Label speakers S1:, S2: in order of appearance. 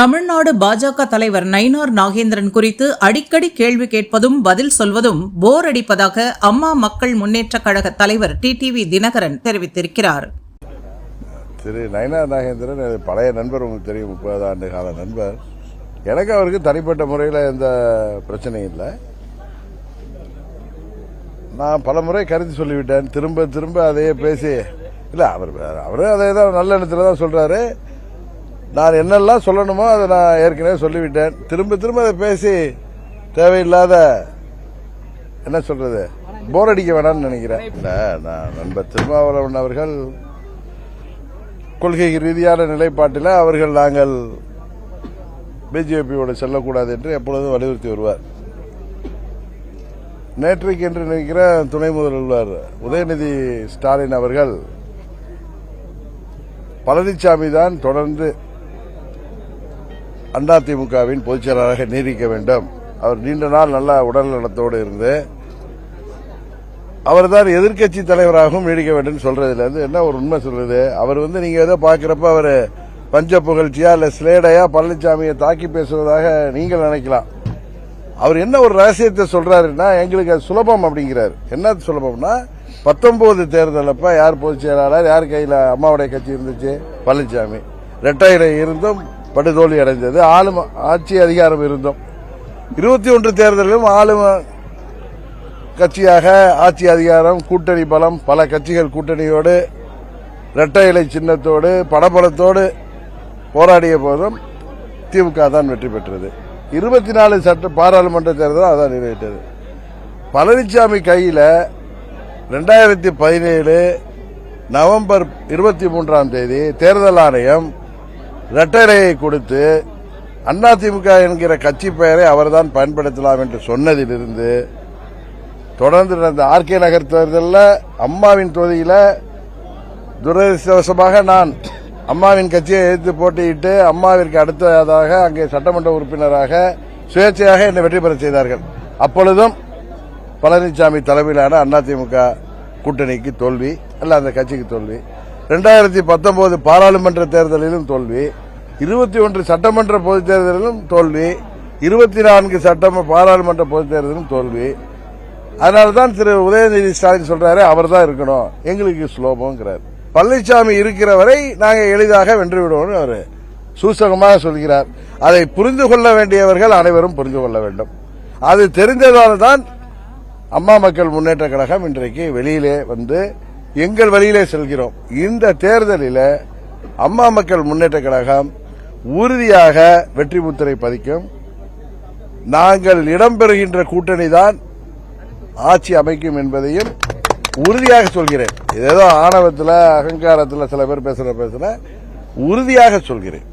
S1: தமிழ்நாடு பாஜக தலைவர் நயினார் நாகேந்திரன் குறித்து அடிக்கடி கேள்வி கேட்பதும் பதில் சொல்வதும் போர் அடிப்பதாக அம்மா மக்கள் முன்னேற்றக் கழக தலைவர் டிடிவி தினகரன் தெரிவித்திருக்கிறார்.
S2: திரு நயனார் நாகேந்திரன் பழைய நண்பர் உங்களுக்கு தெரியும் முப்பது ஆண்டு கால நண்பர். எனக்கு அவருக்கு தனிப்பட்ட முறையில் எந்த பிரச்சனையும் இல்லை. நான் பல முறை கருத்து சொல்லிவிட்டேன் திரும்ப திரும்ப அதையே பேசி இல்லை அவர் அவரும் அதே தான் நல்ல எண்ணத்தில் தான் சொல்கிறாரு நான் என்னெல்லாம் சொல்லணுமோ அதை நான் ஏற்கனவே சொல்லிவிட்டேன். திரும்ப திரும்ப அதை பேசி தேவையில்லாத என்ன சொல்றது போர் அடிக்க வேணாம்னு நினைக்கிறேன். இல்லை நான் நண்பர் திருமாவளவன் அவர்கள் கொள்கை ரீதியான நிலைப்பாட்டில் அவர்கள் நாங்கள் பிஜேபியோடு செல்லக்கூடாது என்று எப்பொழுதும் வலியுறுத்தி வருவார். நேற்றைக்கு என்று நினைக்கிற துணை முதல்வர் உதயநிதி ஸ்டாலின் அவர்கள் பழனிசாமி தான் தொடர்ந்து அதிமுகவின் பொதுச்செயலாளராக நீடிக்க வேண்டும். அவர் நீண்ட நாள் நல்ல உடல் நலத்தோடு இருந்து அவர் தான் எதிர்க்கட்சி தலைவராகவும் நீடிக்க வேண்டும் சொல்றதுல இருந்து என்ன ஒரு உண்மை சொல்றது? அவர் வந்து நீங்க ஏதோ பாக்குறப்ப அவர் பஞ்ச புகழ்ச்சியா இல்ல ஸ்லேடையா பழனிசாமியை தாக்கி பேசுவதாக நீங்கள் நினைக்கலாம். அவர் என்ன ஒரு ரகசியத்தை சொல்றாருன்னா எங்களுக்கு அது சுலபம் அப்படிங்கிறார். என்ன சுலபம்னா பத்தொன்பது தேர்தல் அப்ப யார் பொதுச் செயலாளர் யார் கையில அம்மாவுடைய கட்சி இருந்துச்சு? பழனிசாமி ரெட்டையில இருந்தும் படுதோல்வி அடைந்தது. ஆளும் ஆட்சி அதிகாரம் இருந்தோம். இருபத்தி ஒன்று தேர்தலிலும் ஆளும் கட்சியாக ஆட்சி அதிகாரம் கூட்டணி பலம் பல கட்சிகள் கூட்டணியோடு இரட்டை இலை சின்னத்தோடு படபலத்தோடு போராடிய போதும் திமுக தான் வெற்றி பெற்றது. இருபத்தி நாலு சட்ட பாராளுமன்ற தேர்தல் அதான் நிறைவேற்றது. பழனிசாமி கையில் ரெண்டாயிரத்தி பதினேழு நவம்பர் இருபத்தி மூன்றாம் தேதி தேர்தல் ஆணையம் இரட்டைலையை கொடுத்து அதிமுக என்கிற கட்சி பெயரை அவர்தான் பயன்படுத்தலாம் என்று சொன்னதிலிருந்து தொடர்ந்து நடந்த ஆர்கே நகர் தேர்தலில் அம்மாவின் தொகுதியில் துரதிருஷ்டவசமாக நான் அம்மாவின் கட்சியை எதிர்த்து போட்டியிட்டு அம்மாவிற்கு அடுத்ததாக அங்கே சட்டமன்ற உறுப்பினராக சுயேட்சையாக என்னை வெற்றி பெற செய்தார்கள். அப்பொழுதும் பழனிசாமி தலைமையிலான அதிமுக கூட்டணிக்கு தோல்வி அல்ல அந்த கட்சிக்கு தோல்வி. ரெண்டாயிரத்தி பத்தொன்பது பாராளுமன்ற தேர்தலிலும் தோல்வி இருபத்தி ஒன்று சட்டமன்ற பொதுத் தேர்தலிலும் தோல்வி இருபத்தி நான்கு சட்டம் பாராளுமன்ற பொதுத் தேர்தலிலும் தோல்வி. அதனாலதான் திரு. உதயநிதி ஸ்டாலின் சொல்றாரு அவர் தான் இருக்கணும். எங்களுக்கு ஸ்லோபம்ங்கிறார் பழனிசாமி இருக்கிற வரை நாங்கள் எளிதாக வென்று விடுவோம் அவர் சூசகமாக சொல்கிறார். அதை புரிந்து கொள்ள வேண்டியவர்கள் அனைவரும் புரிந்து கொள்ள வேண்டும். அது தெரிந்ததால் தான் அம்மா மக்கள் முன்னேற்ற கழகம் இன்றைக்கு வெளியிலே வந்து எங்கள் வழியிலே செல்கிறோம். இந்த தேர்தலில் அம்மா மக்கள் முன்னேற்ற கழகம் உறுதியாக வெற்றி முத்திரை பதிக்கும். நாங்கள் இடம்பெறுகின்ற கூட்டணி தான் ஆட்சி அமைக்கும் என்பதையும் உறுதியாக சொல்கிறேன். ஏதோ ஆணவத்தில் அகங்காரத்தில் சில பேர் பேசுற பேசுற உறுதியாக சொல்கிறேன்.